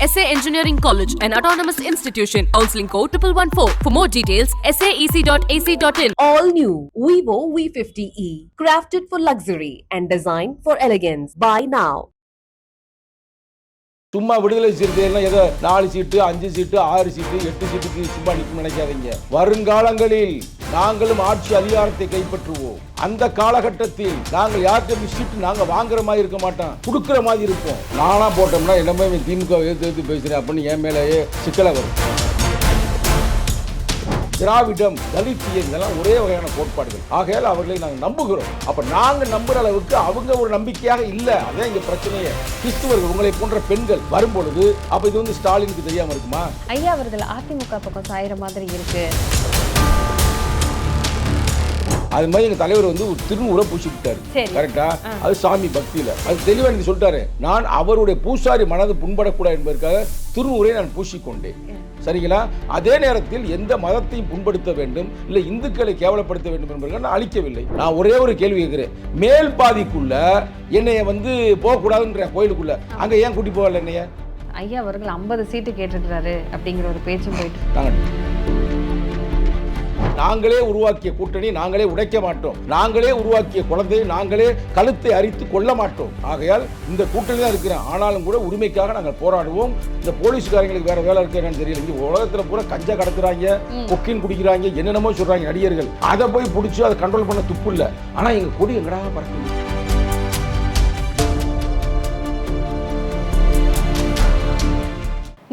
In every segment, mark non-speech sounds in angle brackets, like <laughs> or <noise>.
SA Engineering College, an autonomous institution. Counseling code 1114. For more details, saec.ac.in. All new Vivo V50e, crafted for luxury and designed for elegance. Buy now. சும்மா விடுதலை சிறுத்தைகள்லாம் ஏதோ நாலு சீட்டு அஞ்சு சீட்டு ஆறு சீட்டு எட்டு சீட்டுக்கு சும்மா நிற்கும் நினைக்காதீங்க. வருங்காலங்களில் நாங்களும் ஆட்சி அதிகாரத்தை கைப்பற்றுவோம். அந்த காலகட்டத்தில் நாங்கள் யார்கிட்ட சீட்டு நாங்கள் வாங்குற மாதிரி இருக்க மாட்டோம். கொடுக்குற மாதிரி இருப்போம். நானா போட்டோம்னா என்னமே இவன் திமுக எதிர்த்து எதிர்த்து பேசுறேன் அப்படின்னு என் மேலேயே சிக்கலை வரும். திராவிடம் தலித்தியம் இதெல்லாம் ஒரே வகையான கோட்பாடுகள். ஆகையால் அவர்களை நாங்கள் நம்புகிறோம். அப்ப நாங்க நம்புற அளவுக்கு அவங்க ஒரு நம்பிக்கையாக இல்லை. அதான் இங்க பிரச்சனையே. கிறிஸ்துவர்கள் உங்களை போன்ற பெண்கள் வரும்பொழுது அப்ப இது வந்து ஸ்டாலினுக்கு தெரியாம இருக்குமா? ஐயா அவர்கள் அதிமுக பக்கம் சாயிற மாதிரி இருக்கு. அது மாதிரி எங்க தலைவர் வந்து ஒரு திருநூறை பூசி விட்டாரு சரி. கரெக்டா அது சாமி பக்தியில. அது தெளிவா எனக்கு சொல்லிட்டாரு. நான் அவருடைய பூசாரி மனது புண்படக்கூடாது என்பதற்காக திருநூரை நான் பூசிக்கொண்டேன். சரிங்களா? அதே நேரத்தில் எந்த மதத்தையும் புண்படுத்த வேண்டும் இல்லை இந்துக்களை கேவலப்படுத்த வேண்டும் என்பதற்காக நான் அழிக்கவில்லை. நான் ஒரே ஒரு கேள்வி கேட்கிறேன். மேல் பாதிக்குள்ள என்னைய வந்து போகக்கூடாதுன்ற கோயிலுக்குள்ள அங்க ஏன் கூட்டி போகல என்னைய? ஐயா அவர்கள் ஐம்பது சீட்டு கேட்டிருக்கிறாரு அப்படிங்கிற ஒரு பேச்சும் போயிட்டு நாங்களே உருவாக்கிய கூட்டணி நாங்களே உடைக்க மாட்டோம். நாங்களே உருவாக்கிய குழந்தையை நாங்களே கழுத்தை அரித்து கொள்ள மாட்டோம். ஆகையால் இந்த கூட்டணி தான் இருக்கிறேன். ஆனாலும் கூட உரிமைக்காக நாங்கள் போராடுவோம். இந்த போலீஸ்காரங்களுக்கு வேற வேலை இருக்கு என்னன்னு தெரியல. இங்க உலகத்துல பூரா கஞ்சா கடத்துறாங்க கொக்கின் குடிக்கிறாங்க என்னென்னமோ சொல்றாங்க நடிகர்கள். அதை போய் பிடிச்சி அதை கண்ட்ரோல் பண்ண துப்பு இல்லை. ஆனா எங்க கொடி எங்கடா பறக்குது?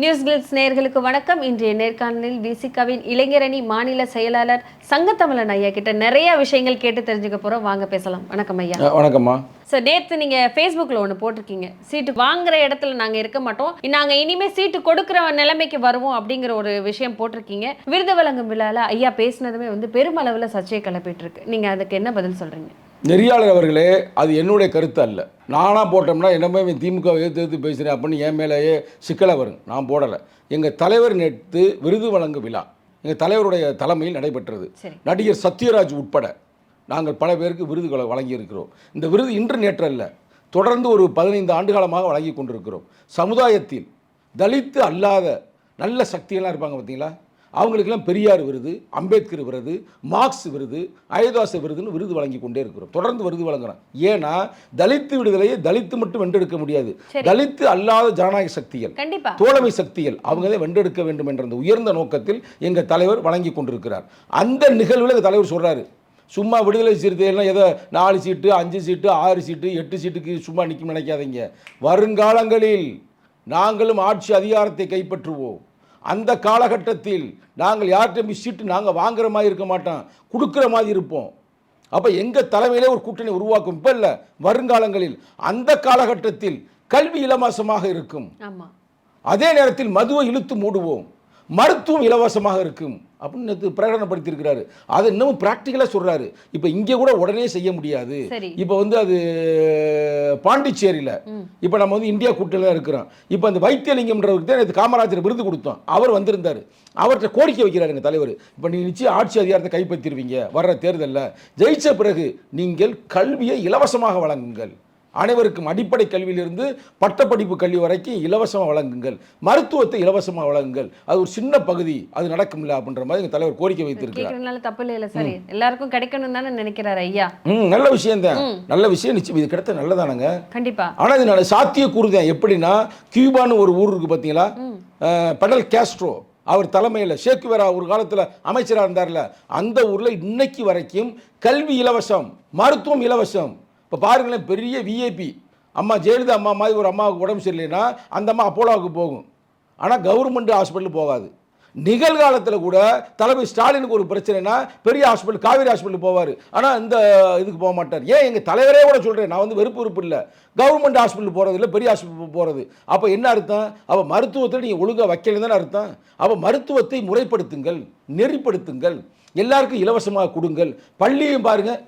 நியூஸ் கிளிட்ஸ் நேயர்களுக்கு வணக்கம். இன்றைய நேர்காணலில் விசிகாவின் இளைஞரணி மாநில செயலாளர் சங்கத்தமிழன் ஐயா கிட்ட நிறைய விஷயங்கள் கேட்டு தெரிஞ்சுக்க போறோம். வாங்க பேசலாம். வணக்கம் ஐயா. வணக்கம்மா. சார் நேற்று நீங்க ஃபேஸ்புக்கில் ஒன்று போட்டிருக்கீங்க. சீட்டு வாங்குற இடத்துல நாங்க இருக்க மாட்டோம். நாங்க இனிமே சீட்டு கொடுக்குற நிலைமைக்கு வருவோம் அப்படிங்கிற ஒரு விஷயம் போட்டிருக்கீங்க. விருது வழங்கும் விழால ஐயா பேசினதுமே வந்து பெருமளவுல சர்ச்சையை கிளப்பிட்டு இருக்கு. நீங்க அதுக்கு என்ன பதில் சொல்றீங்க? நெறியாளர் அவர்களே அது என்னுடைய கருத்து அல்ல. நானாக போட்டோம்னா என்னமே திமுக எதிர்த்து எதிர்த்து பேசுகிறேன் அப்படின்னு என் மேலேயே சிக்கலை வரும். நான் போடலை. எங்கள் தலைவர் நேற்று விருது வழங்கும் விழா எங்கள் தலைவருடைய தலைமையில் நடைபெற்றது. நடிகர் சத்யராஜ் உட்பட நாங்கள் பல பேருக்கு விருதுகளை வழங்கியிருக்கிறோம். இந்த விருது இன்று நேற்று அல்ல தொடர்ந்து ஒரு பதினைந்து ஆண்டு காலமாக வழங்கி கொண்டிருக்கிறோம். சமுதாயத்தில் தலித்து அல்லாத நல்ல சக்தியெல்லாம் இருப்பாங்க பார்த்தீங்களா? அவங்களுக்கெல்லாம் பெரியார் விருது அம்பேத்கர் விருது மார்க்ஸ் விருது அயோதாச விருதுன்னு விருது வழங்கி கொண்டே இருக்கிறோம். தொடர்ந்து விருது வழங்குறோம். ஏன்னா தலித்து விடுதலையை தலித்து மட்டும் வென்றெடுக்க முடியாது. தலித்து அல்லாத ஜனநாயக சக்திகள் தோழமை சக்திகள் அவங்க தான் வென்றெடுக்க வேண்டும் என்ற அந்த உயர்ந்த நோக்கத்தில் எங்கள் தலைவர் வழங்கி கொண்டிருக்கிறார். அந்த நிகழ்வில் எங்கள் தலைவர் சொல்றாரு. சும்மா விடுதலை சிறுத்தைகள்லாம் ஏதோ நாலு சீட்டு அஞ்சு சீட்டு ஆறு சீட்டு எட்டு சீட்டுக்கு சும்மா நிற்கும் நினைக்காதீங்க. வருங்காலங்களில் நாங்களும் ஆட்சி அதிகாரத்தை கைப்பற்றுவோம். அந்த காலகட்டத்தில் நாங்கள் யார்கிட்ட சீட்டு நாங்கள் வாங்குற மாதிரி இருக்க மாட்டோம் கொடுக்குற மாதிரி இருப்போம். அப்போ எங்கள் தலைமையிலே ஒரு கூட்டணி உருவாக்கும்? இப்போ இல்லை வருங்காலங்களில் அந்த காலகட்டத்தில் கல்வி இலவசமாக இருக்கும். அதே நேரத்தில் மதுவை இழுத்து மூடுவோம். மருத்துவம் இலவசமாக இருக்கும். அப்படின்னு பிரகடனப்படுத்தியிருக்கிறாரு. அதை இன்னமும் ப்ராக்டிக்கலாக சொல்கிறாரு இப்போ இங்கே கூட உடனே செய்ய முடியாது. இப்போ வந்து அது பாண்டிச்சேரியில். இப்போ நம்ம வந்து இந்தியா கூட்டணியில் இருக்கிறோம். இப்போ அந்த வைத்தியலிங்கம்ன்றவருக்கு தான் நேற்று காமராஜர் விருது கொடுத்தோம். அவர் வந்திருந்தார். அவர்கிட்ட கோரிக்கை வைக்கிறார் எங்கள் தலைவர். இப்போ நீ நிச்சயம் ஆட்சி அதிகாரத்தை கைப்பற்றிடுவீங்க வர்ற தேர்தலில். ஜெயிச்ச பிறகு நீங்கள் கல்வியை இலவசமாக வழங்குங்கள். அனைவருக்கும் அடிப்படை கல்வியிலிருந்து பட்டப்படிப்பு கல்வி வரைக்கும் இலவசமாக வழங்குங்கள். மருத்துவத்தை இலவசமாக வழங்குங்கள். அது ஒரு சின்ன பகுதி. அது நடக்கும்ல அப்படின்ற மாதிரி எங்கள் தலைவர் கோரிக்கை வைத்திருக்கிறார். தப்பு இல்லைல்ல சரி. எல்லாருக்கும் கிடைக்கணும் தானே நினைக்கிறாரு ஐயா. ம் நல்ல விஷயம்தான் நல்ல விஷயம். நிச்சயம் இது கிடைத்த நல்லதானங்க? கண்டிப்பா. ஆனால் இது நல்ல சாத்தியக்கூறு தான் எப்படின்னா கியூபான்னு ஒரு ஊர் இருக்கு பார்த்தீங்களா பெடல் கேஸ்ட்ரோ. அவர் தலைமையில் ஷேக்குவேரா ஒரு காலத்தில் அமைச்சராக இருந்தார்ல. அந்த ஊரில் இன்னைக்கு வரைக்கும் கல்வி இலவசம் மருத்துவம் இலவசம். இப்போ பாருங்களேன் பெரிய விஐபி அம்மா ஜெயலலிதா அம்மா மாதிரி ஒரு அம்மாவுக்கு உடம்பு சரியில்லைன்னா அந்த அம்மா அப்போலோவுக்கு போகும். ஆனால் கவர்மெண்ட் ஹாஸ்பிட்டல் போகாது. நிகழ்காலத்தில் கூட தலைமை ஸ்டாலினுக்கு ஒரு பிரச்சனைனா பெரிய ஹாஸ்பிட்டல் காவேரி ஹாஸ்பிட்டல் போவார். ஆனால் இந்த இதுக்கு போக மாட்டார். ஏன் எங்கள் தலைவரே கூட சொல்கிறேன் நான் வந்து வெறுப்பு வெறுப்பு இல்லை. கவர்மெண்ட் ஹாஸ்பிட்டல் போகிறது இல்லை பெரிய ஹாஸ்பிட்டல் போகிறது அப்போ என்ன அர்த்தம்? அப்போ மருத்துவத்தை நீங்கள் ஒழுங்காக வைக்கலன்னு தானே அர்த்தம்? அப்போ மருத்துவத்தை முறைப்படுத்துங்கள் நெறிப்படுத்துங்கள் எல்லாருக்கும் இலவசமாக கொடுங்கள். பள்ளியும் பாருங்கள்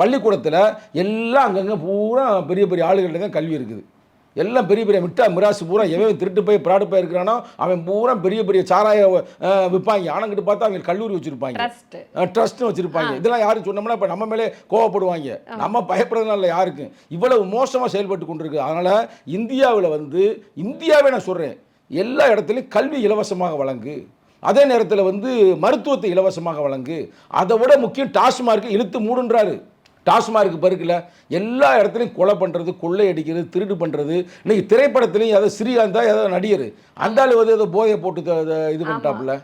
பள்ளிக்கூடத்தில் எல்லாம் அங்கங்கே பூரா பெரிய பெரிய ஆளுகள்ட்ட தான் கல்வி இருக்குது. எல்லாம் பெரிய பெரிய மிட்டா மிராசு பூரா எவன் திருட்டு போய் பிராடு போய் இருக்கிறானோ அவன் பூரா பெரிய பெரிய சாராய விற்பாங்க ஆனங்கிட்டு பார்த்தா அவங்க கல்லூரி வச்சுருப்பாங்க. ட்ரஸ்ட் ட்ரஸ்ட்னு வச்சிருப்பாங்க. இதெல்லாம் யாரும் சொன்னோம்னா இப்போ நம்ம மேலே கோவப்படுவாங்க. நம்ம பயப்படுறதுனால யாருக்கும் இவ்வளவு மோசமாக செயல்பட்டு கொண்டிருக்கு. அதனால் இந்தியாவில் வந்து இந்தியாவே நான் சொல்கிறேன் எல்லா இடத்துலையும் கல்வி இலவசமாக வழங்கு. அதே நேரத்தில் வந்து மருத்துவத்தை இலவசமாக வழங்கு. அதை விட முக்கியம் டாஸ்மார்க்கு இழுத்து மூடுன்றாரு. டாஸ்மார்க்கு பருக்கில் எல்லா இடத்துலையும் கொலை பண்ணுறது கொள்ளை அடிக்கிறது திருடு பண்ணுறது இன்னைக்கு திரைப்படத்துலையும் ஏதோ ஸ்ரீகாந்தா ஏதோ நடிகர். அந்த ஆளு வந்து ஏதோ போதையை போட்டு இது பண்ணிட்டாப்புல.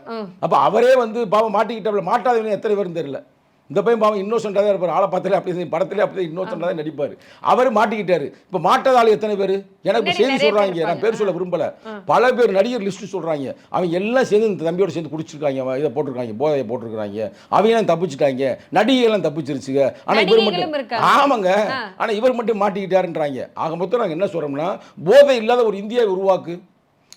அப்போ அவரே வந்து பாவம் மாட்டிக்கிட்டாப்புல. மாட்டாதவங்க எத்தனை பேரும் தெரியல. இந்த பையன் பாவம் இன்னோசென்ட்டாக தான் இருப்பார். ஆளை பார்த்தாலே அப்படி படத்துல அப்படி இன்னோசென்ட்டாக தான் நடிப்பார். அவர் மாட்டிக்கிட்டாரு. இப்போ மாட்டாத ஆள் எத்தனை பேர்? எனக்கு செய்தி பேர் சொல்கிறாங்க நான். பேர் சொல்ல விரும்பல. பல பேர் நடிகர் லிஸ்ட் சொல்றாங்க. அவங்க எல்லாம் சேர்ந்து இந்த தம்பியோட சேர்ந்து குடிச்சிருக்காங்க. அவன் இதை போட்டிருக்காங்க. போதையை போட்டிருக்காங்க அவங்க எல்லாம் தப்பிச்சிட்டாங்க. நடிகைகள்லாம் தப்பிச்சிருச்சுங்க. ஆனா இவர் மட்டும். ஆமாங்க. ஆ. ஆனா இவர் மட்டும் மாட்டிக்கிட்டாருன்றாங்க. ஆக மொத்தம் நாங்க என்ன சொல்றோம்னா போதை இல்லாத ஒரு இந்தியாவை உருவாக்கு.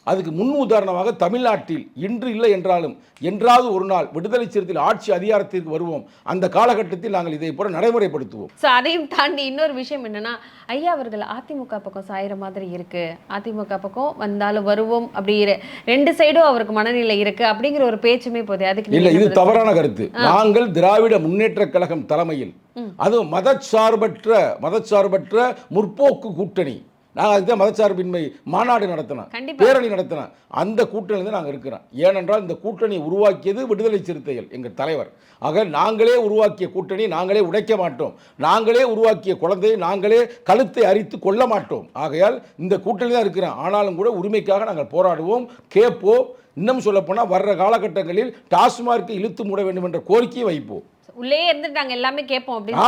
அதுக்கு முன் உதாரணமாக தமிழ்நாட்டில் இன்று இல்லை என்றாலும் என்றாவது ஒரு நாள் விடுதலை சிறுத்தையில் ஆட்சி அதிகாரத்திற்கு வருவோம். அந்த காலகட்டத்தில் நாங்கள் இதை போல நடைமுறைப்படுத்துவோம். ஸோ அதையும் தாண்டி இன்னொரு விஷயம் என்னன்னா ஐயா அவர்கள் அதிமுக பக்கம் சாயிற மாதிரி இருக்கு. அதிமுக பக்கம் வந்தாலும் வருவோம் அப்படி இரு- ரெண்டு சைடும் அவருக்கு மனநிலை இருக்கு அப்படிங்கிற ஒரு பேச்சுமே போதே அதுக்கு இல்ல இது தவறான கருத்து. நாங்கள் திராவிட முன்னேற்ற கழகம் தலைமையில் அதுவும் மதச்சார்பற்ற மதச்சார்பற்ற முற்போக்கு கூட்டணி. நாங்கள் அதுதான் மதச்சார்பின்மை மாநாடு நடத்தினோம். பேரணி நடத்தினோம் அந்த கூட்டணியில் தான் நாங்கள் இருக்கிறோம். ஏனென்றால் இந்த கூட்டணி உருவாக்கியது விடுதலை சிறுத்தைகள் எங்கள் தலைவர். ஆக நாங்களே உருவாக்கிய கூட்டணி நாங்களே உடைக்க மாட்டோம். நாங்களே உருவாக்கிய குழந்தையை நாங்களே கழுத்தை அரித்து கொள்ள மாட்டோம். ஆகையால் இந்த கூட்டணி தான் இருக்கிறோம். ஆனாலும் கூட உரிமைக்காக நாங்கள் போராடுவோம் கேட்போம். இன்னும் சொல்லப்போனால் வர்ற காலகட்டங்களில் டாஸ்மார்க்கை இழுத்து மூட வேண்டும் என்ற கோரிக்கையை வைப்போம். உள்ளே இருந்துட்டு நாங்க எல்லாமே கேட்போம் அப்படின்னு.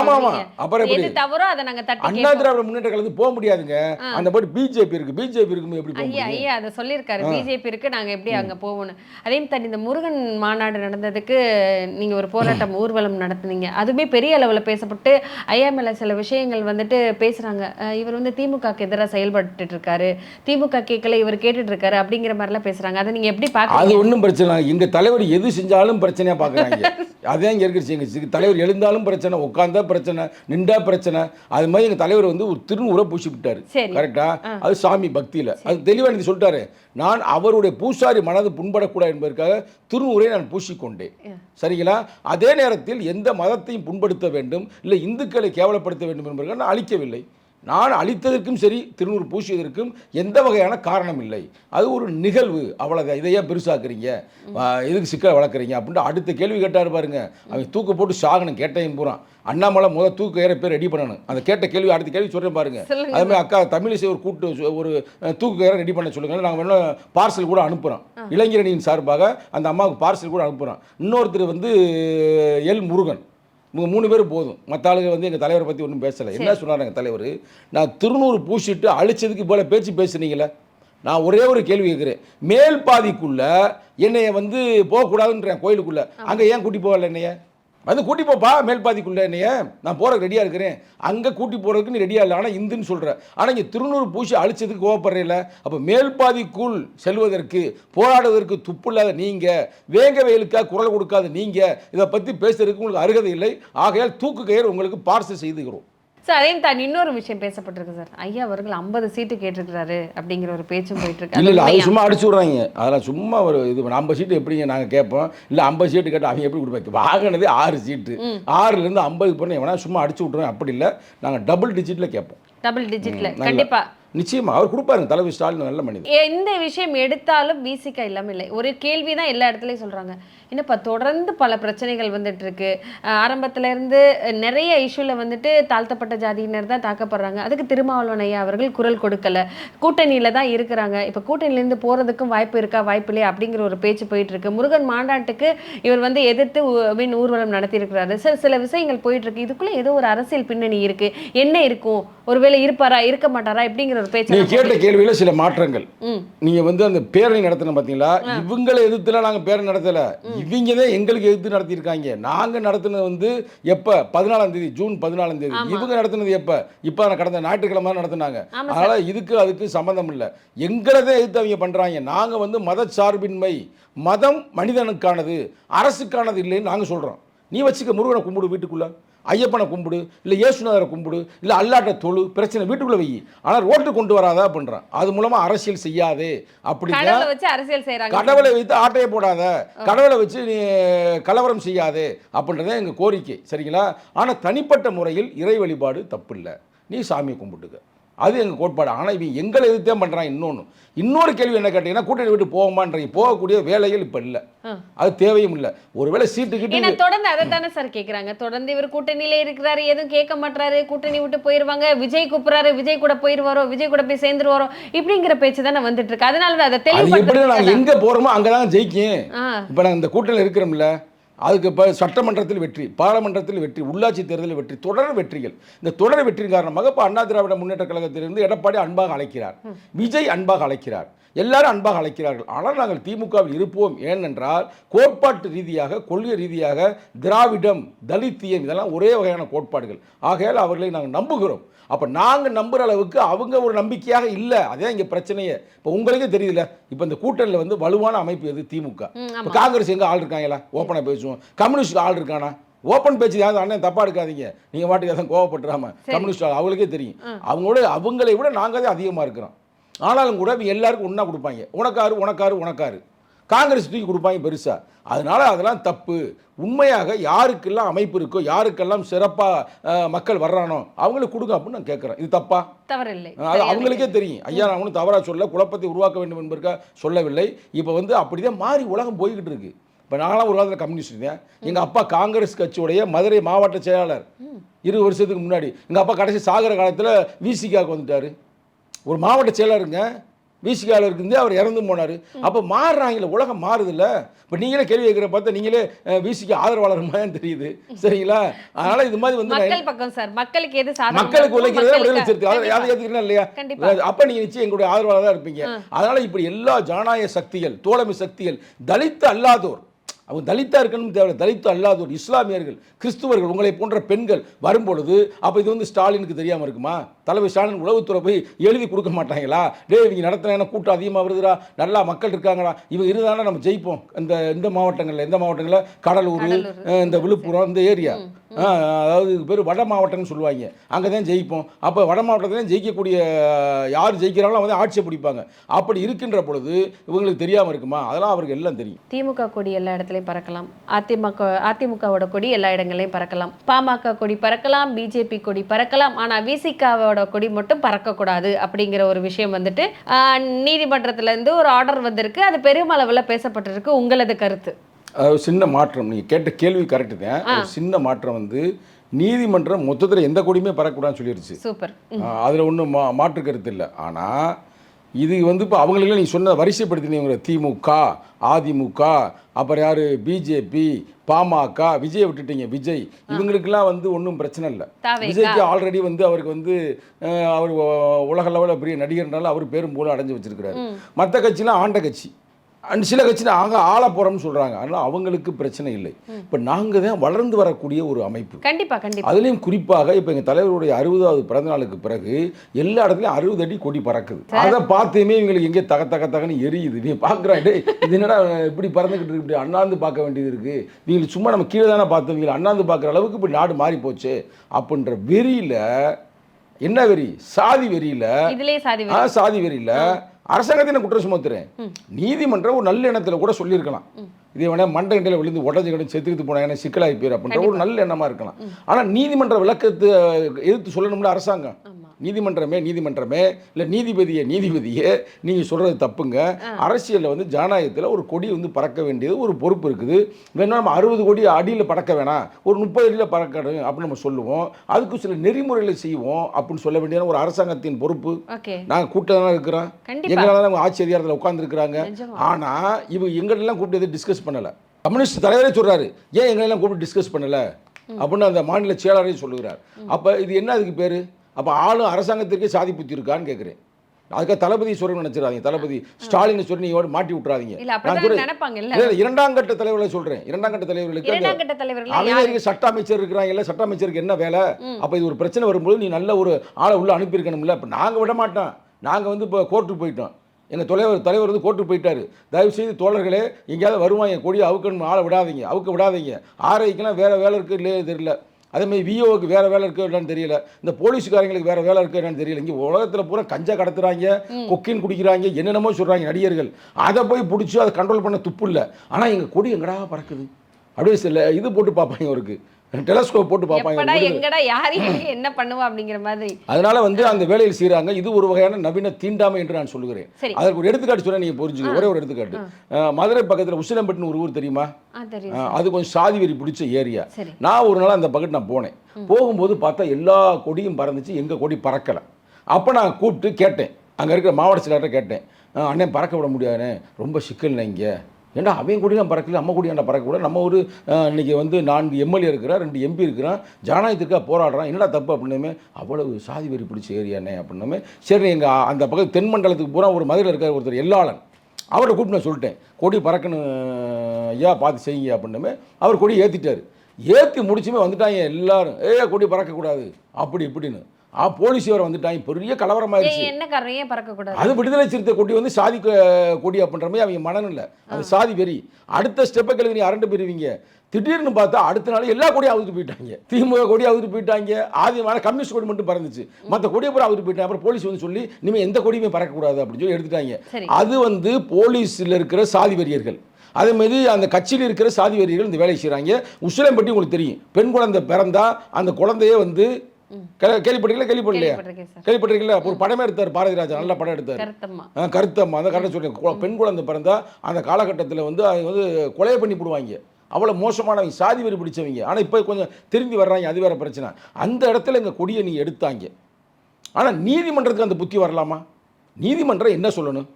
அப்புறம்? எது தவறோ அதை நாங்க தட்டி அண்ணா திராவிட முன்னேற்ற கழகத்துக்கு போக முடியாதுங்க. அந்த மாதிரி பிஜேபி இருக்கு. பிஜேபி இருக்கும்போது எப்படி ஐயா ஐயா அதை சொல்லியிருக்காரு. பிஜேபி இருக்கு. நாங்க எப்படி அங்க போகணும் அதையும் தாண்டி இந்த முருகன் மாநாடு நடந்ததுக்கு நீங்க ஒரு போராட்டம் ஊர்வலம் நடத்துனீங்க. அதுவுமே பெரிய அளவுல பேசப்பட்டு ஐயா மேல சில விஷயங்கள் வந்துட்டு பேசுறாங்க. இவர் வந்து திமுகக்கு எதிராக செயல்பட்டு இருக்காரு. திமுக கேட்கல இவர் கேட்டுட்டு இருக்காரு அப்படிங்கிற மாதிரிலாம் பேசுறாங்க. அதை நீங்க எப்படி அது பாக்குறீங்க? ஒன்றும் பிரச்சனை. எங்க தலைவர் எது செஞ்சாலும் பிரச்சனையா பார்க்குறாங்க <laughs> அதே இங்கே இருக்கிற தலைவர் எழுந்தாலும் பிரச்சனை உட்காந்தா பிரச்சனை நின்றா பிரச்சனை. அது மாதிரி எங்க தலைவர் வந்து ஒரு திருநூறை பூசி விட்டாரு. சரி. கரெக்டா அது சாமி பக்தியில. அது தெளிவா நீ சொல்லிட்டாரு. நான் அவருடைய பூசாரி மனது புண்படக்கூடாது என்பதற்காக திருநூரை நான் பூசிக்கொண்டேன். சரிங்களா? அதே நேரத்தில் எந்த மதத்தையும் புண்படுத்த வேண்டும் இல்லை இந்துக்களை கேவலப்படுத்த வேண்டும் என்பதற்காக நான் அழிக்கவில்லை. நான் அழித்ததற்கும் சரி திருநூறு பூசியதற்கும் எந்த வகையான காரணம் இல்லை. அது ஒரு நிகழ்வு. அவ்வளோதான் இதை ஏன் பெருசாக்குறீங்க எதுக்கு சிக்கலை வளர்க்குறீங்க? அப்படின்ட்டு அடுத்த கேள்வி கேட்டாரு பாருங்க. அவன் தூக்கு போட்டு சாகணும் கேட்டையும் பூரான் அண்ணாமலை முதல் தூக்கு ஏற பேர் ரெடி பண்ணணும். அந்த கேட்ட கேள்வி அடுத்த கேள்வி சொல்கிறேன் பாருங்க. சொல்லுங்க. அது மாதிரி அக்கா தமிழிசை ஒரு கூட்டு ஒரு தூக்கு ஏற ரெடி பண்ண சொல்லுங்க. நாங்கள் வேணால் பார்சல் கூட அனுப்புகிறோம் இளைஞரணியின் சார்பாக அந்த அம்மாவுக்கு பார்சல் கூட அனுப்புகிறோம் இன்னொருத்தர் வந்து எல் முருகன். இவங்க மூணு பேரும் போதும். மற்ற ஆளுங்க வந்து எங்கள் தலைவரை பற்றி ஒன்றும் பேசலை. என்ன சொன்னார் எங்கள் தலைவர்? நான் திருநூறு பூசிட்டு அழிச்சதுக்கு போல பேச்சு பேசுனீங்களே நான் ஒரே ஒரு கேள்வி கேட்குறேன் மேல் பாதிக்குள்ள என்னைய வந்து போகக்கூடாதுன்றேன் கோயிலுக்குள்ள. அங்கே ஏன் கூட்டி போகல என்னைய? வந்து கூட்டி போப்பா மேல்பாதிக்குள்ளே என்னைய. நான் போகிறக்கு ரெடியாக இருக்கிறேன். அங்கே கூட்டி போகிறதுக்கு நீ ரெடியாக இல்லை. ஆனால் இந்துன்னு சொல்கிற ஆனால் இங்கே திருநூறு பூசி அழிச்சதுக்கு கோவப்படுறீல அப்போ மேல்பாதிக்குள் செல்வதற்கு போராடுவதற்கு துப்புள்ளாத நீங்கள் வேங்க வயலுக்காக குரல் கொடுக்காத நீங்கள் இதை பற்றி பேசுறதுக்கு உங்களுக்கு அருகதை இல்லை. ஆகையால் தூக்கு கயிறு உங்களுக்கு பார்சல் செய்துகிறோம். சார் அதையும் தாண்டி இன்னொரு விஷயம் பேசப்பட்டிருக்கு சார். ஐயா அவர்கள் ஐம்பது சீட்டு கேட்டிருக்கிறாரு அப்படிங்கிற ஒரு பேச்சும் போயிட்டு இருக்கு இல்லை இல்லை அது? சும்மா அடிச்சு விட்றாங்க. அதெல்லாம் சும்மா ஒரு இது. ஐம்பது சீட்டு எப்படிங்க நாங்கள் கேட்போம்? இல்லை ஐம்பது சீட்டு கேட்டால் அவங்க எப்படி கொடுப்பாங்க? வாங்கினதே ஆறு சீட்டு. ஆறுலேருந்து ஐம்பதுக்கு பண்ணி எவனா சும்மா அடிச்சு விட்ருவேன் அப்படி இல்லை. நாங்கள் டபுள் டிஜிட்டில் கேட்போம். டபுள் டிஜிட்ல நல்லா. கண்டிப்பா. நிச்சயமா. அவர் கொடுப்பாருங்க. தலைவர் ஸ்டாலின் நல்ல மனிதன் எந்த விஷயம் எடுத்தாலும் விசிக இல்லாம இல்லை. ஒரு கேள்வி தான் எல்லா இடத்துலயும் சொல்றாங்க. என்னப்பா தொடர்ந்து பல பிரச்சனைகள் வந்துட்டு இருக்கு ஆரம்பத்துல இருந்து நிறைய இஷ்யூல வந்துட்டு தாழ்த்தப்பட்ட ஜாதியினர் தான் தாக்கப்படுறாங்க. அதுக்கு திருமாவளவன் ஐயா அவர்கள் குரல் கொடுக்கல. கூட்டணியில தான் இருக்கிறாங்க. இப்ப கூட்டணியில இருந்து போறதுக்கும் வாய்ப்பு இருக்கா வாய்ப்பு இல்லையா அப்படிங்கிற ஒரு பேச்சு போயிட்டு இருக்கு முருகன் மாநாட்டுக்கு இவர் வந்து எதிர்த்து மீன் ஊர்வலம் நடத்தி இருக்கிறாரு சில சில விஷயங்கள் போயிட்டு இருக்கு இதுக்குள்ள ஏதோ ஒரு அரசியல் பின்னணி இருக்கு. என்ன இருக்கும்? ஒருவேளை இருப்பாரா இருக்க மாட்டாரா இப்படிங்கிற ஒரு பேச்சு நீங்க கேட்ட கேள்வியில சில மாற்றங்கள். ம். நீங்க வந்து அந்த பேரணி நடத்தின பாத்தீங்களா? இவங்களை எதிர்த்துலாம் நாங்க பேரணி நடத்தல. இவங்க தான் எங்களுக்கு எதிர்த்து நடத்தியிருக்காங்க. நாங்க நடத்தினது வந்து எப்ப? பதினாலாம் தேதி ஜூன் பதினாலாம் தேதி. இவங்க நடத்தினது எப்ப? இப்ப கடந்த ஞாயிற்றுக்கிழமை தான் நடத்தினாங்க. அதனால இதுக்கு அதுக்கு சம்மந்தம் இல்லை. எங்களை தான் எதிர்த்து அவங்க பண்றாங்க. நாங்க வந்து மதச்சார்பின்மை மதம் மனிதனுக்கானது அரசுக்கானது இல்லைன்னு நாங்க சொல்றோம். நீ வச்சுக்க முருகனை கும்பிடு வீட்டுக்குள்ள. ஐயப்பனை கும்பிடு இல்லை இயேசுநாதரை கும்பிடு இல்லை அல்லாட்ட தொழு பிரச்சனை வீட்டுக்குள்ள வை. ஆனால் ரோட்டு கொண்டு வராதா பண்றான். அது மூலமா அரசியல் செய்யாதே. அப்படின்னா அரசியல் கடவுளை வைத்து ஆட்டையை போடாத. கடவுளை வச்சு நீ கலவரம் செய்யாதே அப்படின்றத எங்கள் கோரிக்கை. சரிங்களா? ஆனால் தனிப்பட்ட முறையில் இறை வழிபாடு தப்பில்லை. நீ சாமியை கும்பிட்டுக்க. அது எங்கள் கோட்பாடு. ஆனால் இவன் எங்களை எதிர்த்தே பண்ணுறான் இன்னொன்று இன்னொரு கேள்வி என்ன கேட்டீங்கன்னா கூட்டணி விட்டு போவோமான்றீங்க போகக்கூடிய வேலைகள் இப்போ இல்லை. அது தேவையும் இல்லை. ஒருவேளை சீட்டு கிட்டு தொடர்ந்து அதை தானே சார் கேக்குறாங்க. தொடர்ந்து இவர் கூட்டணியில இருக்கிறாரு எதுவும் கேட்க மாட்டாரு கூட்டணி விட்டு போயிருவாங்க. விஜய் கூப்பிடுறாரு. விஜய் கூட போயிருவாரோ? விஜய் கூட போய் சேர்ந்துருவாரோ? இப்படிங்கிற பேச்சு தானே வந்துட்டு இருக்கு. அதனால தான் அதை அது எப்படி நாங்கள் எங்கே போகிறோமோ அங்கே தான் ஜெயிக்கும். இப்போ நாங்கள் இந்த கூட்டணியில் இருக்கிறோம்ல அதுக்கு இப்போ சட்டமன்றத்தில் வெற்றி பாராளுமன்றத்தில் வெற்றி உள்ளாட்சி தேர்தலில் வெற்றி தொடர் வெற்றிகள். இந்த தொடர் வெற்றியின் காரணமாக இப்போ அண்ணா திராவிட முன்னேற்ற கழகத்திலிருந்து எடப்பாடி அன்பாக அழைக்கிறார். விஜய் அன்பாக அழைக்கிறார். எல்லாரும் அன்பாக அழைக்கிறார்கள். ஆனால் நாங்கள் திமுகவில் இருப்போம். ஏனென்றால் கோட்பாட்டு ரீதியாக கொள்கை ரீதியாக திராவிடம் தலித்தியம் இதெல்லாம் ஒரே வகையான கோட்பாடுகள். ஆகையால் அவர்களை நாங்கள் நம்புகிறோம். அப்போ நாங்கள் நம்புகிற அளவுக்கு அவங்க ஒரு நம்பிக்கையாக இல்லை. அதே இங்கே பிரச்சனையே. இப்போ உங்களுக்கே தெரியுதுல்ல இப்போ இந்த கூட்டணியில் வந்து வலுவான அமைப்பு எது? திமுக. இப்போ காங்கிரஸ் எங்கே ஆள் இருக்காங்களா? ஓப்பனாக பேசுவோம். கம்யூனிஸ்ட் ஆள் இருக்கானா? ஓப்பன் பேச்சு யாரும் அண்ணன் தப்பா எடுக்காதீங்க. நீங்க மாட்டுக்கு எதாவது கோவப்பட்டுறாம. கம்யூனிஸ்ட் ஆள் அவங்களுக்கே தெரியும். அவங்களோட அவங்களை விட நாங்கள் தான் அதிகமாக இருக்கிறோம். ஆனாலும் கூட இவங்க எல்லாருக்கும் ஒன்றா கொடுப்பாங்க. உனக்காரு உனக்காரு உனக்காரு. காங்கிரஸ் தூக்கி கொடுப்பாங்க பெருசா. அதனால அதெல்லாம் தப்பு. உண்மையாக யாருக்கெல்லாம் அமைப்பு இருக்கோ யாருக்கெல்லாம் சிறப்பாக மக்கள் வர்றானோ அவங்களுக்கு கொடுங்க அப்படின்னு நான் கேட்குறேன். இது தப்பா? தவறில்லை. அது அவங்களுக்கே தெரியும். ஐயா நான் ஒன்றும் தவறாக சொல்ல குழப்பத்தை உருவாக்க வேண்டும் என்பதற்காக சொல்லவில்லை. இப்போ வந்து அப்படிதான் மாறி உலகம் போய்கிட்டு இருக்கு. இப்போ நான்லாம் ஒரு காலத்தில் கம்யூனிஸ்ட் இருந்தேன். எங்கள் அப்பா காங்கிரஸ் கட்சியுடைய மதுரை மாவட்ட செயலாளர். இருபது வருஷத்துக்கு முன்னாடி. எங்கள் அப்பா கடைசி சாகர காலத்தில் விசிகாவுக்கு வந்துட்டார். ஒரு மாவட்ட செயலருங்க விசிகாவில் இருந்து அவர் இறந்து போனார். அப்போ மாறுறாங்கல்ல உலகம் மாறுதுல்ல? இப்போ நீங்களே கேள்வி கேட்குற பார்த்தா நீங்களே விசிக்கு ஆதரவாளர் மாதிரி தெரியுது. சரிங்களா? அதனால் இது மாதிரி வந்து பக்கம் சார் மக்களுக்கு எது மக்களுக்கு உழைக்கிறத விடுதலை சிறுத்தை அதை ஏற்றுக்கிறேன் இல்லையா. அப்ப நீங்க நிச்சயம் எங்களுடைய ஆதரவாளர் தான் இருப்பீங்க. அதனால இப்படி எல்லா ஜனநாயக சக்திகள் தோழமை சக்திகள் தலித்து அல்லாதோர் அவங்க தலித்தா இருக்கணும் தேவை தலித்து அல்லாதோர் இஸ்லாமியர்கள் கிறிஸ்துவர்கள் உங்களை போன்ற பெண்கள் வரும்பொழுது அப்ப இது வந்து ஸ்டாலினுக்கு தெரியாம இருக்குமா? தலைவர் ஸ்டாலின் உளவுத்துறை போய் எழுதி கொடுக்க மாட்டாங்களா? டேய் இவங்க நடத்தின கூட்டம் அதிகமாக வருதுடா. நல்லா மக்கள் இருக்காங்களா இவங்க இருந்தாலும் நம்ம ஜெயிப்போம். இந்த இந்த மாவட்டங்களில் எந்த மாவட்டங்களில்? கடலூர் இந்த விழுப்புரம் இந்த ஏரியா. அதாவது இது பேர் வட மாவட்டம்னு சொல்லுவாங்க. அங்கே தான் ஜெயிப்போம். அப்போ வட மாவட்டத்தில் ஜெயிக்கக்கூடிய யார் ஜெயிக்கிறாங்களோ அவங்க தான் ஆட்சியை பிடிப்பாங்க. அப்படி இருக்கின்ற பொழுது இவங்களுக்கு தெரியாமல் இருக்குமா? அதெல்லாம் அவருக்கு எல்லாம் தெரியும். திமுக கொடி எல்லா இடத்துலையும் பறக்கலாம். அதிமுக அதிமுகவோட கொடி எல்லா இடங்களையும் பறக்கலாம். பாமக கொடி பறக்கலாம். பிஜேபி கொடி பறக்கலாம். ஆனா விசிகாவோட கொடி மட்டும் பறக்கக்கூடாது அப்படிங்கிற ஒரு விஷயம் வந்துட்டு ஆஹ், நீதிமன்றத்துல இருந்து ஒரு ஆர்டர் வந்திருக்கு. அது பெருமளவுல பேசப்பட்டிருக்கு. உங்களது கருத்து? சின்ன மாற்றம். நீங்கள் கேட்ட கேள்வி கரெக்டு தான். சின்ன மாற்றம் வந்து நீதிமன்றம் மொத்தத்தில் எந்த கொடியுமே பறக்கக்கூடாதுன்னு சொல்லிடுச்சு சூப்பர். அதில் ஒன்றும் மா மாற்று கருத்து இல்லை. ஆனால் இது வந்து இப்போ அவங்களுக்கெல்லாம் நீ சொன்ன வரிசைப்படுத்தினீங்க திமுக அதிமுக அப்புறம் யார்? பிஜேபி பாமக விஜயை விட்டுட்டீங்க விஜய். இவங்களுக்கெல்லாம் வந்து ஒன்றும் பிரச்சனை இல்லை. விஜய்க்கு ஆல்ரெடி வந்து அவருக்கு வந்து அவர் உலக லெவலில் பெரிய நடிகர்னால அவர் பேரும் போல அடைஞ்சு வச்சிருக்கிறாரு. மற்ற கட்சிலாம் ஆண்ட கட்சி. அண்ட் சில கட்சியில் ஆக ஆள போகிறோம்னு சொல்கிறாங்க அதனால் அவங்களுக்கு பிரச்சனை இல்லை. இப்போ நாங்கள் தான் வளர்ந்து வரக்கூடிய ஒரு அமைப்பு. கண்டிப்பா கண்டிப்பா. அதுலேயும் குறிப்பாக இப்போ எங்கள் தலைவருடைய அறுபதாவது பிறந்த நாளுக்கு பிறகு எல்லா இடத்துலையும் அறுபது அடி கொடி பறக்குது. அதை பார்த்துமே இவங்களுக்கு எங்கே தக தக தகன்னு எரியுது. நீ பார்க்குறான் டேய் இது என்னடா இப்படி பறந்துக்கிட்டு இருக்கு இப்படி அண்ணாந்து பார்க்க வேண்டியது இருக்குது இவங்களுக்கு சும்மா நம்ம கீழே தானே பார்த்தோம் இவங்களை அண்ணாந்து பார்க்குற அளவுக்கு இப்படி நாடு மாறி போச்சு அப்படின்ற வெறியில் என்ன வெறி? சாதி வெறியில் சாதி வெறியில் அரசாங்கத்தை நான் குற்றம் சுமத்துறேன். நீதிமன்றம் ஒரு நல்ல எண்ணத்தில் கூட சொல்லியிருக்கலாம். இதே வேணா மண்டை கண்டையில் விழுந்து உடஞ்சி கிடந்து செத்துக்கிட்டு போனாங்க சிக்கலாகி போயிரு அப்படின்ற ஒரு நல்ல எண்ணமா இருக்கலாம். ஆனா நீதிமன்ற விளக்கத்தை எதிர்த்து சொல்லணும்ல அரசாங்கம். நீதிமன்றமே நீதிமன்றமே இல்லை நீதிபதியே நீதிபதியே நீங்க சொல்றது தப்புங்க. அரசியல்ல வந்து ஜனநாயகத்தில் ஒரு கொடி வந்து பறக்க வேண்டியது ஒரு பொறுப்பு இருக்குது. வேணா நம்ம அறுபது கோடி அடியில் பறக்க வேணாம். ஒரு முப்பது அடியில் பறக்கணும் அப்படின்னு நம்ம சொல்லுவோம். அதுக்கு சில நெறிமுறைகளை செய்வோம் அப்படின்னு சொல்ல வேண்டிய ஒரு அரசாங்கத்தின் பொறுப்பு. நாங்கள் கூட்டம் தான் இருக்கிறோம். எங்களால் அவங்க ஆட்சி அதிகாரத்தில் உட்காந்துருக்குறாங்க. ஆனால் இவங்க எங்களெல்லாம் கூப்பிட்டு எதுவும் டிஸ்கஸ் பண்ணலை. கம்யூனிஸ்ட் தலைவரே சொல்றாரு ஏன் எங்களெல்லாம் கூப்பிட்டு டிஸ்கஸ் பண்ணலை? அப்படின்னு அந்த மாநில செயலாளரே சொல்லுகிறார். அப்போ இது என்ன அதுக்கு பேர்? அப்போ ஆளும் அரசாங்கத்திற்கே சாதி புத்தி இருக்கான்னு கேட்குறேன் அதுக்காக தளபதி சொல்றேன்னு நினைச்சிடாதீங்க. தளபதி ஸ்டாலின் சொல்லி நீங்க மாட்டி விட்டுறாதீங்க. இல்ல நான் சொல்றேன். இல்ல இல்ல, இல்ல, இரண்டாம் கட்ட தலைவர்களை சொல்றேன். இரண்டாம் கட்ட தலைவர்களுக்கு அமைச்சருக்கு சட்ட அமைச்சர் இருக்கிறாங்கல்ல சட்ட அமைச்சருக்கு என்ன வேலை? அப்போ இது ஒரு பிரச்சனை வரும்போது நீ நல்ல ஒரு ஆளை உள்ள அனுப்பியிருக்கணும்ல. இப்போ நாங்கள் விட மாட்டோம். நாங்கள் வந்து இப்போ கோர்ட்டுக்கு போயிட்டோம். எங்கள் தலைவர் தலைவர் வந்து கோர்ட்டுக்கு போயிட்டாரு. தயவு செய்து தோழர்களே எங்கேயாவது வருவாங்க. கொடியை அவுக்கணும் ஆளை விடாதீங்க. அவுக்க விடாதீங்க. ஆர்ஐக்கெல்லாம் வேறு வேலை இருக்குது இல்லையே தெரியல. அதேமாதிரி விஓவுக்கு வேறு வேலை இருக்கோ என்னன்னு தெரியல. இந்த போலீஸ்காரங்களுக்கு வேறு வேலை இருக்கோ என்னன்னு தெரியல. இங்கே உலகத்தில் பூரா கஞ்சா கடத்துறாங்க கொக்கின் குடிக்கிறாங்க என்னென்னமோ சொல்கிறாங்க நடிகர்கள். அதை போய் பிடிச்சி அதை கண்ட்ரோல் பண்ண துப்பு இல்லை. ஆனால் எங்கள் கொடி எங்கடா பறக்குது? அப்படியே சில இது போட்டு பார்ப்பாங்க அவருக்கு டெலஸ்கோப் போட்டு பார்ப்பாங்க எங்கடா யார் என்ன பண்ணுவா அப்படிங்கிற மாதிரி. அதனால வந்து அந்த வேலையில் செய்கிறாங்க இது ஒரு வகையான நவீன தீண்டாமை என்று நான் சொல்லுகிறேன். அதற்கு ஒரு எடுத்துக்காட்டு சொல்ல நீங்க புரிஞ்சுக்க ஒரே ஒரு எடுத்துக்காட்டு. மதுரை பக்கத்துல உசிலம்பட்டின்னு ஒரு ஊர் தெரியுமா? அது கொஞ்சம் சாதி வெறி பிடிச்ச ஏரியா. நான் ஒரு நாள் அந்த பக்கத்து நான் போனேன். போகும்போது பார்த்தா எல்லா கொடியும் பறந்துச்சு எங்க கொடி பறக்கலை. அப்போ நான் கூப்பிட்டு கேட்டேன். அங்க இருக்கிற மாவட்ட செயலாளர்கிட்ட கேட்டேன். அஹ், அண்ணே பறக்க விட முடியாதுண்ணே. ரொம்ப சிக்கல்ண்ணே இங்கே. ஏன்டா அவன் கொடியெல்லாம் பறக்கல நம்ம கொடி ஏன்டா பறக்கக்கூடாது? நம்ம ஒரு இன்னைக்கு வந்து நான்கு எம்எல்ஏ இருக்கிறான் ரெண்டு எம்பி இருக்கிறான். ஜனநாயகத்திற்காக போராடுறான். என்னடா தப்பு அப்படின்னுமே அவ்வளவு சாதி வெறி பிடிச்ச ஏரியாண்ணே அப்படின்னுமே சரி எங்கள் அந்த பக்கம் தென் மண்டலத்துக்கு பூரா ஒரு மதுரையில் இருக்கிற ஒருத்தர் எல்லாளன் அவரை கூப்பிட்டு நான் சொல்லிட்டேன். கொடி பறக்கணும் ஐயா பார்த்து செய்யுங்க அப்படின்னுமே அவர் கொடி ஏற்றிட்டார் ஏற்றி முடிச்சுமே வந்துட்டாங்க எல்லாரும். ஏ கொடி பறக்கக்கூடாது. அப்படி இப்படின்னு. ஆ போலீஸ் வேறு வந்துட்டாங்க. பெரிய கலவரமாயிருச்சு. ஏன் என்ன காரணம்? ஏன் பறக்க கூடாது அது விடுதலை சிறுத்தை கொடி வந்து சாதி கொடி அப்படின்ற மாதிரி அவங்க மனநிலை. இல்லை அது சாதி வெறி. அடுத்த ஸ்டெப்பை கழுவி நீ அரண்டு போயிருவீங்க. திடீர்னு பார்த்தா அடுத்த நாள் எல்லா கொடியும் அவுத்து போயிட்டாங்க. திமுக கொடி அவுத்து போயிட்டாங்க. ஆதியமான கம்யூனிஸ்ட் கொடி மட்டும் பறந்துச்சு. மற்ற கொடியை பூரா அவுத்து போயிட்டாங்க. அப்புறம் போலீஸ் வந்து சொல்லி இனிமேல் எந்த கொடியுமே பறக்கக்கூடாது அப்படின்னு சொல்லி எடுத்துட்டாங்க. அது வந்து போலீஸில் இருக்கிற சாதி வெறியர்கள். அதே மாதிரி அந்த கட்சியில் இருக்கிற சாதி வெறியர்கள் இந்த வேலையை செய்கிறாங்க உசிலம்பட்டி உங்களுக்கு தெரியும். பெண் குழந்தை பிறந்தா அந்த குழந்தையே வந்து கே- கேள்விப்பட்டீங்களா கேள்விப்படலையா? கேள்விப்பட்டிருக்கீங்களா? ஒரு படமே எடுத்தார் பாரதி ராஜா. நல்ல படம் எடுத்தார். கருத்தம்மா. அந்த கரெக்டாக சொல்றேன் பெண் குழந்தை பிறந்தா அந்த காலகட்டத்தில் வந்து அவங்க வந்து கொலையை பண்ணி போடுவாங்க. அவ்வளோ மோசமானவங்க சாதி வெறி பிடிச்சவங்க. ஆனால் இப்போ கொஞ்சம் திரும்பி வர்றாங்க அது வேற பிரச்சனை. அந்த இடத்துல எங்கள் கொடியை நீ எடுத்தாங்க. ஆனால் நீதிமன்றத்துக்கு அந்த புத்தி வரலாமா? நீதிமன்றம் என்ன சொல்லணும்?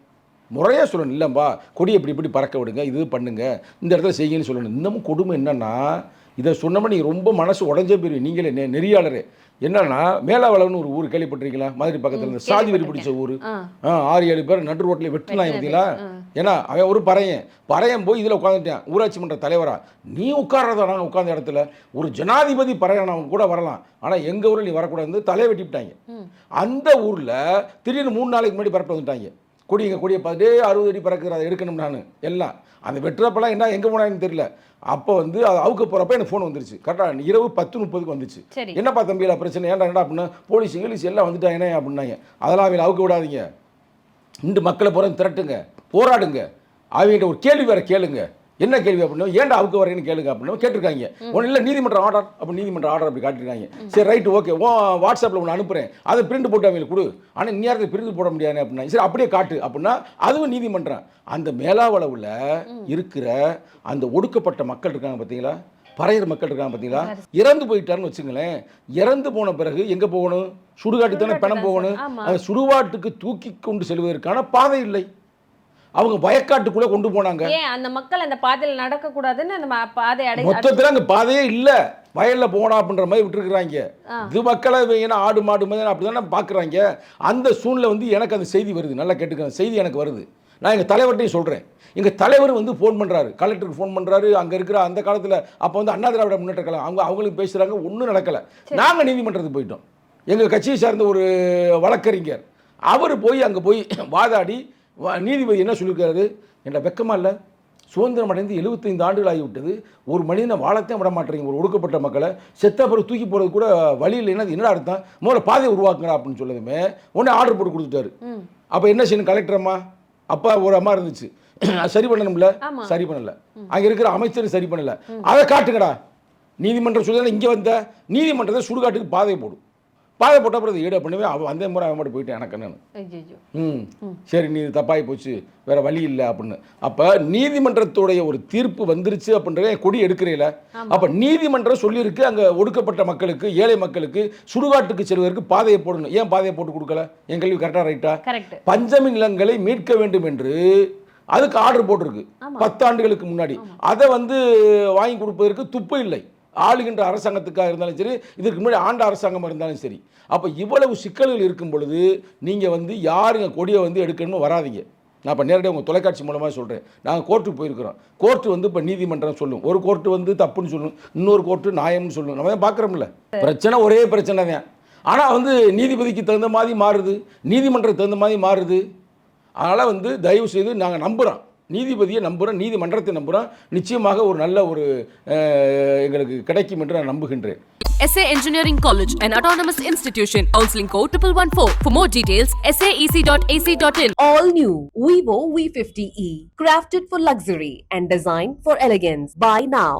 முறையாக சொல்லணும். இல்லைம்பா கொடியை இப்படி இப்படி பறக்க விடுங்க இது பண்ணுங்க இந்த இடத்துல செய்யுங்கன்னு சொல்லணும். இன்னமும் கொடுமை என்னன்னா இதை சொன்னோம்னா நீங்கள் ரொம்ப மனசு உடஞ்சே போயிருவீங்க நீங்களே நெறியாளரே. என்னன்னா மேலாவளம்னு ஒரு ஊர் கேள்விப்பட்டிருக்கீங்களா? மதுரை பக்கத்தில் இந்த சாதி வெறி பிடிச்ச ஊர். ஆறு ஏழு பேர் நடு ரோட்டில் வெட்டினாங்க பார்த்தீங்களா? ஏன்னா அவன் ஒரு பறையன். பறையன் போய் இதில் உட்காந்துட்டான் ஊராட்சி மன்ற தலைவரா. நீ உட்கார்றதா? நாங்கள் உட்கார்ந்த இடத்துல. ஒரு ஜனாதிபதி பறையன் அவங்க கூட வரலாம். ஆனால் எங்கள் ஊரில் நீ வரக்கூடாது தலையை வெட்டிவிட்டாங்க அந்த ஊரில் திடீர்னு மூணு நாளைக்கு முன்னாடி பரப்பிட்டு வந்துட்டாங்க. கொடி எங்கள் கொடியை பார்த்துட்டு அறுபது அடி பறக்குற அதை எடுக்கணும் நான். எல்லாம். அந்த வெட்டுறப்பெல்லாம் என்ன எங்கே போனாங்கன்னு தெரியல. அப்போ வந்து அது அவுக்க போகிறப்ப எனக்கு ஃபோன் வந்துருச்சு. கரெக்டாக இரவு பத்து முப்பதுக்கு வந்துச்சு. என்னப்பா தம்பியில் பிரச்சனை? ஏன்டா என்னடா அப்படின்னா போலீஸ் இங்கிலீஷ் எல்லாம் வந்துட்டாங்க அப்படின்னாங்க. அதெல்லாம் அவங்க அவுக்க விடாதீங்க. இந்த மக்களை பூரா திரட்டுங்க. போராடுங்க. அவங்ககிட்ட ஒரு கேள்வி வேற கேளுங்க. என்ன கேள்வி அப்படின்னா ஏன்டா அவுக்க வரேன்னு கேளுங்க அப்படின்னு கேட்டிருக்காங்க. ஒன்றும் இல்லை நீதிமன்ற ஆர்டர் அப்போ நீதிமன்ற ஆர்டர் அப்படி காட்டிருக்காங்க. சரி ரைட்டு ஓகே ஓ வாட்ஸ்அப்பில் ஒன்று அனுப்புகிறேன் அதை பிரிண்ட் போட்டு அவங்களுக்கு கொடு. ஆனால் இந்நேரத்தில் பிரிண்ட் போட முடியாது அப்படின்னா சரி அப்படியே காட்டு அப்படின்னா அதுவும் நீதிமன்றம். அந்த மேலாவளவில் இருக்கிற அந்த ஒடுக்கப்பட்ட மக்கள் இருக்காங்க பார்த்தீங்களா? பறையர் மக்கள் இருக்காங்க பார்த்தீங்களா? இறந்து போயிட்டாருன்னு வச்சுங்களேன் இறந்து போன பிறகு எங்கே போகணும்? சுடுகாட்டு தானே பணம் போகணும். அந்த சுடுகாட்டுக்கு தூக்கி கொண்டு செல்வதற்கான பாதை இல்லை. அவங்க வயக்காட்டுக்குள்ளே கொண்டு போனாங்க. ஏன்? அந்த மக்கள் அந்த பாதையில நடக்க கூடாதுன்னு அந்த பாதை அடை மொத்தத்தில் அங்கே பாதையே இல்லை. வயல்ல போனா அப்படின்ற மாதிரி விட்டுருக்குறாங்க. இது மக்களை ஏன்னா ஆடு மாடு மாதிரி அப்படி தானே பார்க்குறாங்க அந்த சூழ்நிலை வந்து எனக்கு அந்த செய்தி வருது. நல்லா கேட்டுக்க செய்தி எனக்கு வருது. நான் எங்கள் தலைவர்கிட்டையும் சொல்கிறேன் எங்கள் தலைவர் வந்து ஃபோன் பண்ணுறாரு கலெக்டருக்கு ஃபோன் பண்ணுறாரு அங்கே இருக்கிற அந்த காலத்தில் அப்போ வந்து அண்ணா திராவிட முன்னேற்ற கழகம். அவங்க அவங்களுக்கு பேசுகிறாங்க ஒன்றும் நடக்கலை. நாங்கள் நீதிமன்றத்துக்கு போயிட்டோம். எங்கள் கட்சியை சார்ந்த ஒரு வழக்கறிஞர். அவர் போய் அங்கே போய் <clears throat> வாதாடி நீதிபதி என்ன சொல்லியிருக்காரு? என்ற வெக்கமா இல்லை. சுதந்திரம் அடைந்து 75 ஆண்டுகள் ஆகிவிட்டது ஒரு மனிதனை வாழத்தையும் விட மாட்டேறீங்க. ஒரு ஒடுக்கப்பட்ட மக்களை செத்த பிறகு தூக்கி போகிறது கூட வழி இல்லைன்னா அது என்னடா அர்த்தம்? முதல்ல பாதையை உருவாக்குங்கடா அப்படின்னு சொல்லதுமே உடனே ஆர்டர் போட்டு கொடுத்துட்டாரு. அப்போ என்ன செய்யணும்? கலெக்டர் அம்மா? அப்பா ஒரு அம்மா இருந்துச்சு. <clears throat> சரி பண்ணணும்ல. சரி பண்ணல. அங்கே இருக்கிற அமைச்சர் சரி பண்ணல. அதை காட்டுங்கடா. நீதிமன்றம் சொல்லி இங்கே வந்த நீதிமன்றத்தை சுடுகாட்டுக்கு பாதை போடும் பாதை போட்ட அப்புறம் ஈட பண்ணவே அவன் அந்த முறை அவன் மட்டும் போயிட்டேன் எனக்கு என்னன்னு. ம். சரி நீ தப்பாகி போச்சு வேற வழி இல்லை அப்படின்னு. அப்போ நீதிமன்றத்துடைய ஒரு தீர்ப்பு வந்துருச்சு அப்படின்றத என் கொடி எடுக்கிறீல. அப்போ நீதிமன்றம் சொல்லியிருக்கு அங்கே ஒடுக்கப்பட்ட மக்களுக்கு ஏழை மக்களுக்கு சுடுகாட்டுக்கு செல்வதற்கு பாதையை போடணும். ஏன் பாதையை போட்டு கொடுக்கல? என் கேள்வி கரெக்டாக ரைட்டா பஞ்சமி நிலங்களை மீட்க வேண்டும் என்று அதுக்கு ஆர்டர் போட்டிருக்கு. பத்து ஆண்டுகளுக்கு முன்னாடி. அதை வந்து வாங்கி கொடுப்பதற்கு துப்பு இல்லை. ஆளுகின்ற அரசாங்கத்துக்காக இருந்தாலும் சரி இதுக்கு முன்னாடி ஆண்ட அரசாங்கமாக இருந்தாலும் சரி. அப்போ இவ்வளவு சிக்கல்கள் இருக்கும் பொழுது நீங்கள் வந்து யாருங்க கொடியை வந்து எடுக்கணும்னு வராதீங்க. நான் இப்போ நேரடியாக உங்கள் தொலைக்காட்சி மூலமாக சொல்கிறேன் நாங்கள் கோர்ட்டுக்கு போயிருக்கிறோம். கோர்ட்டு வந்து இப்போ நீதிமன்றம் சொல்லும். ஒரு கோர்ட்டு வந்து தப்புன்னு சொல்லும். இன்னொரு கோர்ட்டு நியாயம்னு சொல்லும். நம்ம தான் பார்க்குறோம்ல பிரச்சனை ஒரே பிரச்சனை தான். ஆனால் வந்து நீதிபதிக்கு தகுந்த மாதிரி மாறுது. நீதிமன்றத்துக்கு தகுந்த மாதிரி மாறுது. அதனால் வந்து தயவு செய்து நாங்கள் நம்புகிறோம் நீதிபதியை நம்புகிறோம் நீதிமன்றத்தை நம்புகிறோம் நிச்சயமாக ஒரு நல்ல ஒரு எங்களுக்கு கிடைக்கும் என்று நான் நம்புகின்றேன் SA Engineering College, an autonomous institution. Counseling code 1114. For more details, saec.ac.in. All new Vivo V50e, crafted for luxury and designed for elegance. Buy now.